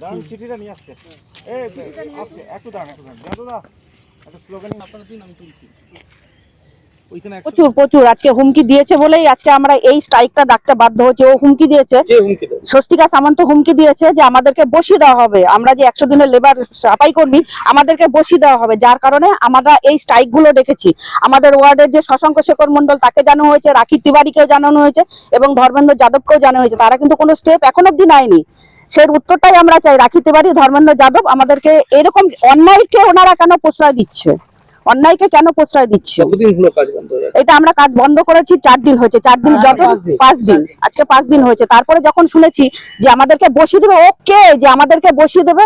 দাঁড়ান চিঠিটা নিয়ে আসছে। এই আসছে একটু দাঁড়ান একটু দাঁড়ান। দাদা একটা স্লোগান আপনারা দিন আমি তুলছি প্রচুর প্রচুর। আজকে হুমকি দিয়েছে বলেই আজকে আমরা এই স্ট্রাইকটা ডাকতে বাধ্য হচ্ছে ও হুমকি দিয়েছে। স্বস্তিকা সামন্ত হুমকি দিয়েছে যে আমাদেরকে বসিয়ে দেওয়া হবে। আমরা যে একশো দিনের লেবার সাফাই কর্মী আমাদেরকে বসিয়ে দেওয়া হবে। যার কারণে আমরা এই স্ট্রাইকগুলো ডেকেছি আমাদের ওয়ার্ডের যে শশাঙ্ক শেখর মন্ডল তাকে জানানো হয়েছে। রাখি তিওয়ারিকেও জানানো হয়েছে। এবং ধর্মেন্দ্র যাদবকেও জানানো হয়েছে। তারা কিন্তু কোনো স্টেপ এখন অব্দি নেয়নি। সেই উত্তরটাই আমরা চাই রাখিতে পারি। ধর্মেন্দ্র যাদব আমাদেরকে এরকম অন্যায়কে ওনারা কেন প্রশ্রয় দিচ্ছে? অন্যায়কে কেন প্রশ্রয় দিচ্ছে? হয়ে? এটা আমরা কাজ বন্ধ করেছি চার দিন হয়েছে। চার দিন যত পাঁচ দিন। আজকে পাঁচ দিন হয়েছে। তারপরে যখন শুনেছি যে আমাদেরকে বসিয়ে দেবে ওকে যে আমাদেরকে বসিয়ে দেবে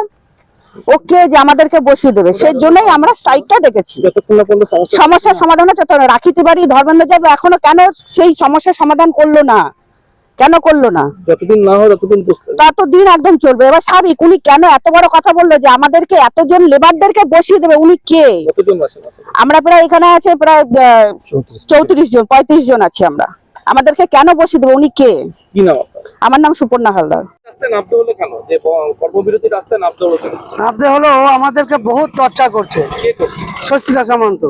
ওকে যে আমাদেরকে বসিয়ে দেবে সেই জন্যই আমরা স্ট্রাইকটা ডেকেছি। সমস্যা সমস্যার সমাধান হচ্ছে রাখিতে পারি। ধর্মেন্দ্র যাবে এখনও কেন সেই সমস্যার সমাধান করল না? কেন করল না? যতদিন না হয় ততদিন। ততদিন একদম চলবে। এবার স্বাভাবিক উনি কেন এত বড় কথা বলল যে আমাদেরকে এতজন লেবারদেরকে বসিয়ে দেবে? উনি কে? আমরা প্রায় এখানে আছে প্রায় চৌত্রিশ জন। পঁয়ত্রিশ জন আছি আমরা। আমাদেরকে কেন বসিয়ে দেবে? উনি কে? কি নাম আপনার? আমার নাম সুপর্ণা হালদার। নামতে হলো আমাদেরকে বহুত টর্চার করছে। কে করছে? স্বস্তিকা সামন্ত।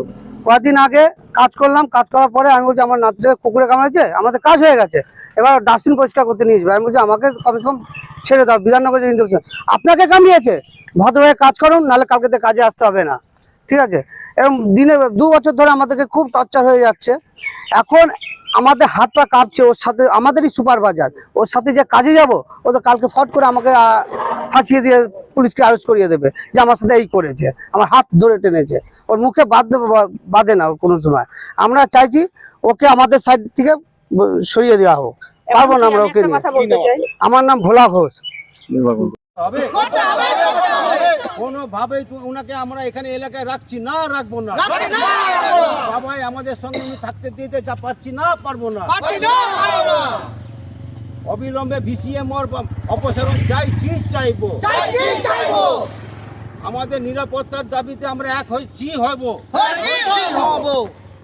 কয়েকদিন আগে কাজ করলাম, কাজ করার পরে আমি বলছি, আমার নাতিটাকে কুকুরে কামড়েছে, আমাদের কাজ হয়ে গেছে। এবার ডাস্টবিন পরিষ্কার করতে নিয়ে আমি বলছি, আমাকে কমসে কম ছেড়ে দাও, বিধাননগর যে ইঞ্জেকশন আপনাকে কামিয়েছে ভদ্রভাবে কাজ করুন, নাহলে কালকে থেকে কাজে আসতে হবে না। ঠিক আছে? এরকম দিনে দু বছর ধরে আমাদেরকে খুব টর্চার হয়ে যাচ্ছে। এখন আমাদের হাত পা কাঁপছে, ওর সাথে আমাদেরই সুপারভাইজার। ওর সাথে যে কাজে যাব, ও তো কালকে ফট করে আমাকে ফাঁসিয়ে দিয়ে পুলিশকে আরেস্ট করিয়ে দেবে যে আমার সাথে এই করেছে আমার হাত ধরে টেনেছে। ওর মুখে বাদ দেবে বাদে না ওর কোনো সময়। আমরা চাইছি ওকে আমাদের সাইড থেকে সরিয়ে দেওয়া হোক। পারব না আমরা ওকে নিয়ে। আমার নাম ভোলা ঘোষ। কোনোভাবেই ওনাকে আমরা এখানে এলাকায় রাখছি না রাখব না। বাবাই আমাদের সঙ্গে থাকতে দিতে যা পারছি না পারব না। অবিলম্বে ভিসিএম অপসারণ অপসারণ চাইছি চাইব। আমাদের নিরাপত্তার দাবিতে আমরা এক হয়েছি হব হব